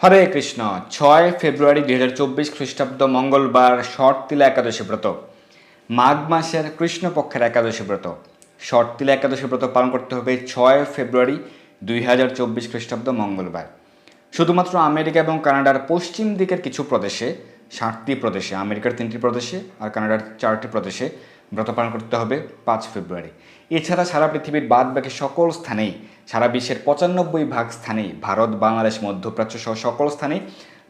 হরে কৃষ্ণ, ছয় ফেব্রুয়ারি দুই হাজার চব্বিশ খ্রিস্টাব্দ মঙ্গলবার শর্তিলা একাদশী ব্রত। মাঘ মাসের কৃষ্ণপক্ষের একাদশী ব্রত। শর্তিলা একাদশী ব্রত পালন করতে হবে ছয় ফেব্রুয়ারি দুই হাজার চব্বিশ খ্রিস্টাব্দ মঙ্গলবার। শুধুমাত্র আমেরিকা এবং কানাডার পশ্চিম দিকের কিছু প্রদেশে, সাতটি প্রদেশে, আমেরিকার তিনটি প্রদেশে আর কানাডার চারটি প্রদেশে ব্রত পালন করতে হবে পাঁচ ফেব্রুয়ারি। এছাড়া সারা পৃথিবীর বাদ বাকি সকল স্থানেই সারা বিশ্বের পঁচানব্বই ভাগ স্থানেই ভারত, বাংলাদেশ, মধ্যপ্রাচ্য সহ সকল স্থানেই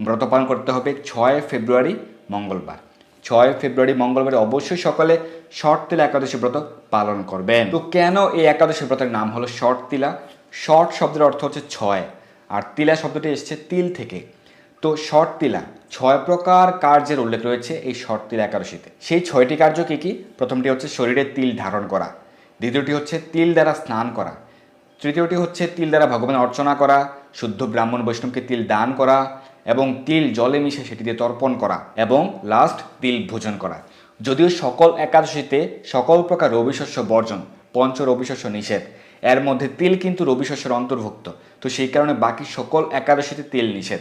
ব্রত পালন করতে হবে ছয় ফেব্রুয়ারি মঙ্গলবার। ছয় ফেব্রুয়ারি মঙ্গলবারে অবশ্যই সকালে শর্ট তিলা একাদশী ব্রত পালন করবেন। তো কেন এই একাদশী ব্রতের নাম হলো শর্ট তিলা? শর্ট শব্দের অর্থ হচ্ছে ছয়, আর তিলা শব্দটি এসেছে তিল থেকে। তো শর্ট তিলা, ছয় প্রকার কার্যের উল্লেখ রয়েছে এই শর্ট তিলা একাদশীতে। সেই ছয়টি কার্য কি কি? প্রথমটি হচ্ছে শরীরে তিল ধারণ করা, দ্বিতীয়টি হচ্ছে তিল দ্বারা স্নান করা তৃতীয়টি হচ্ছে তিল দ্বারা ভগবানের অর্চনা করা, শুদ্ধ ব্রাহ্মণ বৈষ্ণবকে তিল দান করা এবং তিল জলে মিশে সেটি দিয়ে তর্পণ করা এবং লাস্ট তিল ভোজন করা। যদিও সকল একাদশীতে সকল প্রকার রবিশস্য বর্জন, পঞ্চ রবিশস্য নিষেধ, এর মধ্যে তিল কিন্তু রবিশস্যের অন্তর্ভুক্ত। তো সেই কারণে বাকি সকল একাদশীতে তিল নিষেধ।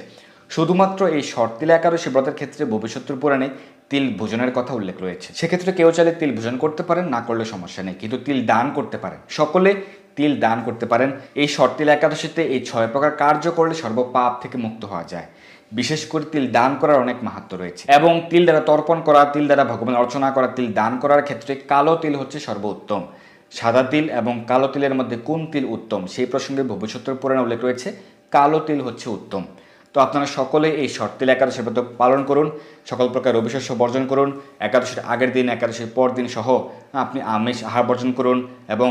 শুধুমাত্র এই শর্তিলা একাদশী ব্রতের ক্ষেত্রে ভবিষ্যতের পুরাণে তিল ভোজনের কথা উল্লেখ রয়েছে। সেক্ষেত্রে কেউ চাইলে তিল ভোজন করতে পারেন, না করলে সমস্যা নেই, কিন্তু তিল দান করতে পারেন। সকলে তিল দান করতে পারেন। এই শর্তিল একাদশীতে এই ছয় প্রকার কার্য করলে সর্বপাপ থেকে মুক্ত হওয়া যায়। বিশেষ করে তিল দান করার অনেক মাহাত্ম রয়েছে। এবং তিল দ্বারা তর্পণ করা, তিল দ্বারা ভগবান অর্চনা করা, তিল দান করার ক্ষেত্রে কালো তিল হচ্ছে সর্বোত্তম। সাদা তিল এবং কালো তিলের মধ্যে কোন তিল উত্তম? সেই প্রসঙ্গে ভবিষ্যতের পুরাণে উল্লেখ রয়েছে, কালো তিল হচ্ছে উত্তম। তো আপনারা সকলে এই শর্তিল একাদশী ব্রত পালন করুন, সকল প্রকার রবিশস্য বর্জন করুন, একাদশীর আগের দিন, একাদশীর পর দিন সহ আপনি আমিষ আহার বর্জন করুন এবং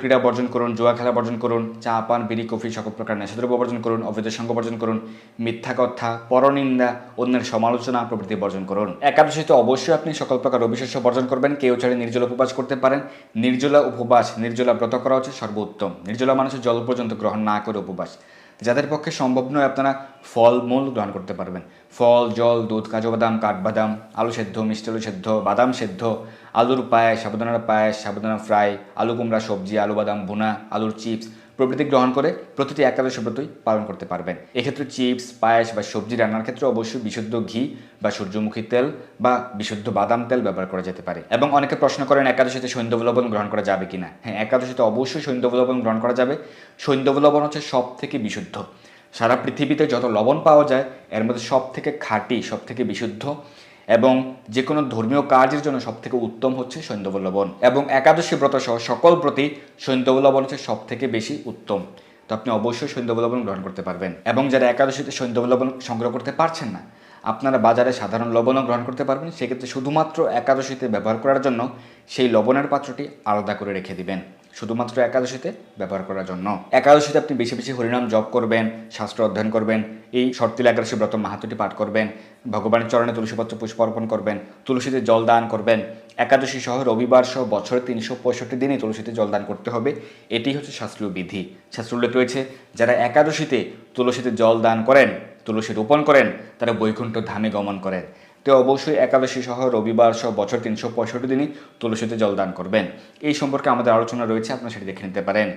ক্রীড়া বর্জন করুন, জুয়া খেলা বর্জন করুন, চা, পান, বিড়ি, কফি, সকল প্রকার নেশাদ্রব্য বর্জন করুন, অবৈধ সঙ্গ বর্জন করুন, মিথ্যা কথা, পরনিন্দা, অন্যের সমালোচনা প্রভৃতি বর্জন করুন। একাদশীতে অবশ্যই আপনি সকল প্রকার রবিশস্য বর্জন করবেন, কেউ ছাড়ে নির্জল উপবাস করতে পারেন। নির্জলা উপবাস, নির্জলা ব্রত করা হচ্ছে সর্বোত্তম। নির্জলা মানুষের জল পর্যন্ত গ্রহণ না করে উপবাস। যাদের পক্ষে সম্ভব নয় আপনারা ফল মূল গ্রহণ করতে পারবেন। ফল, জল, দুধ, কাজু বাদাম, কাঠবাদাম, আলু সেদ্ধ, মিষ্টি আলু সেদ্ধ, বাদাম সেদ্ধ, আলুর পায়েস সাবুদানার পায়েস সাবুদানা ফ্রাই, আলু কুমড়া সবজি, আলু বাদাম ভুনা, আলুর চিপস প্রভৃতি গ্রহণ করে প্রতিটি একাদশ ব্রতই পালন করতে পারবেন। এক্ষেত্রে চিপস, পায়েস বা সবজি রান্নার ক্ষেত্রে অবশ্যই বিশুদ্ধ ঘি বা সূর্যমুখী তেল বা বিশুদ্ধ বাদাম তেল ব্যবহার করা যেতে পারে। এবং অনেকে প্রশ্ন করেন, একাদশীতে সৈন্যব লবণ গ্রহণ করা যাবে কিনা? হ্যাঁ একাদশীতে অবশ্যই সৈন্যব লবণ গ্রহণ করা যাবে। সৈন্যব লবণ হচ্ছে সব থেকে বিশুদ্ধ। সারা পৃথিবীতে যত লবণ পাওয়া যায়, এর মধ্যে সব থেকে খাঁটি সব থেকে বিশুদ্ধ এবং যে কোনো ধর্মীয় কাজের জন্য সব থেকে উত্তম হচ্ছে সৈন্দব লবণ এবং একাদশী ব্রত সহ সকল প্রতি সৈন্দব লবণ হচ্ছে সব থেকে বেশি উত্তম। তো আপনি অবশ্যই সৈন্দব লবণ গ্রহণ করতে পারবেন। এবং যারা একাদশীতে সৈন্দব লবণ সংগ্রহ করতে পারছেন না, আপনারা বাজারে সাধারণ লবণও গ্রহণ করতে পারবেন। সেক্ষেত্রে শুধুমাত্র একাদশীতে ব্যবহার করার জন্য সেই লবণের পাত্রটি আলাদা করে রেখে দিবেন। শুধুমাত্র একাদশীতে ব্যবহার করার জন্য। একাদশীতে আপনি বেশি বেশি হরিনাম জপ করবেন, শাস্ত্র অধ্যয়ন করবেন, এই শর্তিল একাদশী ব্রত মাহাতুটি পাঠ করবেন, ভগবানের চরণে তুলসীপত্র পুষ্প অর্পণ করবেন, তুলসীতে জল দান করবেন। একাদশী সহ রবিবার সহ বছরে তিনশো পঁয়ষট্টি দিনই তুলসীতে জল দান করতে হবে। এটি হচ্ছে শাস্ত্রীয় বিধি। শাস্ত্র উল্লেখ রয়েছে, যারা একাদশীতে তুলসীতে জল দান করেন, তুলসী রোপণ করেন, তারা বৈকুণ্ঠ ধামে গমন করেন। তো অবশ্যই একাদশী সহ রবিবার সহ বছর তিনশো পঁয়ষট্টি দিনই তুলসীতে জলদান করবেন। এই সম্পর্কে আমাদের আলোচনা রয়েছে, আপনারা সেটি দেখে নিতে পারেন।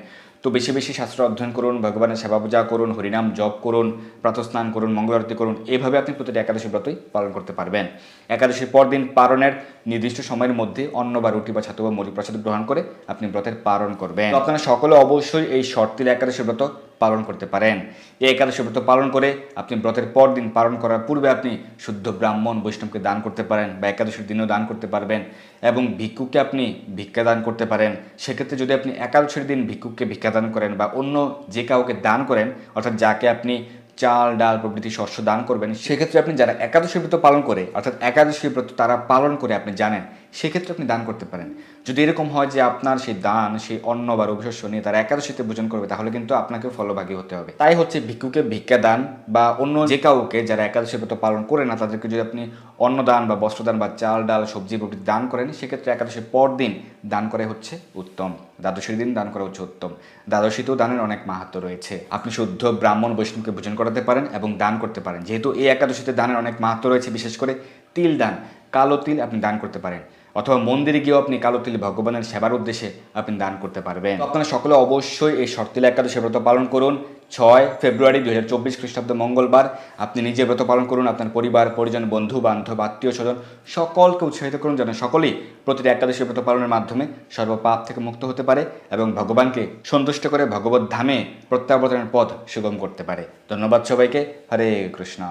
তো বেশি বেশি শাস্ত্র অধ্যয়ন করুন, ভগবানের সেবা পূজা করুন, হরিনাম জপ করুন, প্রাতস্নান করুন, মঙ্গলারতি করুন এইভাবে আপনি প্রতিটি একাদশী ব্রতই পালন করতে পারবেন। একাদশীর পর দিন পালনের নির্দিষ্ট সময়ের মধ্যে অন্ন বা রুটি বা ছাতু বা মুড়ি প্রসাদ গ্রহণ করে আপনি ব্রতের পালন করবেন। আপনারা সকলে অবশ্যই এই শর্তিল একাদশী ব্রত পালন করতে পারেন। এই একাদশী ব্রত পালন করে আপনি ব্রতের পর দিন পালন করার পূর্বে আপনি শুদ্ধ ব্রাহ্মণ বৈষ্ণবকে দান করতে পারেন বা একাদশীর দিনেও দান করতে পারবেন এবং ভিক্ষুককে আপনি ভিক্ষা দান করতে পারেন। সেক্ষেত্রে যদি আপনি একাদশীর দিন ভিক্ষুককে ভিক্ষা দান করেন বা অন্য যে কাউকে দান করেন, অর্থাৎ যাকে আপনি চাল, ডাল প্রভৃতি শস্য দান করবেন, সেক্ষেত্রে আপনি যারা একাদশী ব্রত পালন করে, অর্থাৎ একাদশী ব্রত তারা পালন করে আপনি জানেন সেক্ষেত্রে আপনি দান করতে পারেন। যদি এরকম হয় যে আপনার সেই দান, সেই অন্ন বা রবিশস্য নিয়ে তারা একাদশীতে ভোজন করবে, তাহলে কিন্তু আপনাকে ফলভাগী হতে হবে। তাই হচ্ছে ভিক্ষুকে ভিক্ষা দান বা অন্য যে কাউকে যারা একাদশী ব্রত পালন করে না, তাদেরকে যদি আপনি অন্নদান বা বস্ত্রদান বা চাল, ডাল, সবজি প্রভৃতি দান করেন, সেক্ষেত্রে একাদশীর পর দিন দান করে হচ্ছে উত্তম। দ্বাদশীর দিন দান করা হচ্ছে উত্তম। দ্বাদশীতেও দানের অনেক মাহাত্ম রয়েছে। আপনি শুদ্ধ ব্রাহ্মণ বৈষ্ণবকে ভোজন করাতে পারেন এবং দান করতে পারেন। যেহেতু এই একাদশীতে দানের অনেক মাহাত্ম রয়েছে, বিশেষ করে তিল দান। কালো তিল আপনি দান করতে পারেন। অথবা মন্দিরে গিয়েও আপনি কালো তিল ভগবানের সেবার উদ্দেশ্যে আপনি দান করতে পারবেন। আপনারা সকলে অবশ্যই এই শর্তিলা একাদশী ব্রত পালন করুন। ছয় ফেব্রুয়ারি দু হাজার চব্বিশ খ্রিস্টাব্দ মঙ্গলবার। আপনি নিজে ব্রত পালন করুন, আপনার পরিবার, পরিজন, বন্ধু, বান্ধব, আত্মীয়, স্বজন, সকলকে উৎসাহিত করুন যেন সকলেই প্রতিটি একাদশী ব্রত পালনের মাধ্যমে সর্বপাপ থেকে মুক্ত হতে পারে এবং ভগবানকে সন্তুষ্ট করে ভগবত ধামে প্রত্যাবর্তনের পথ সুগম করতে পারে। ধন্যবাদ সবাইকে। হরে কৃষ্ণ।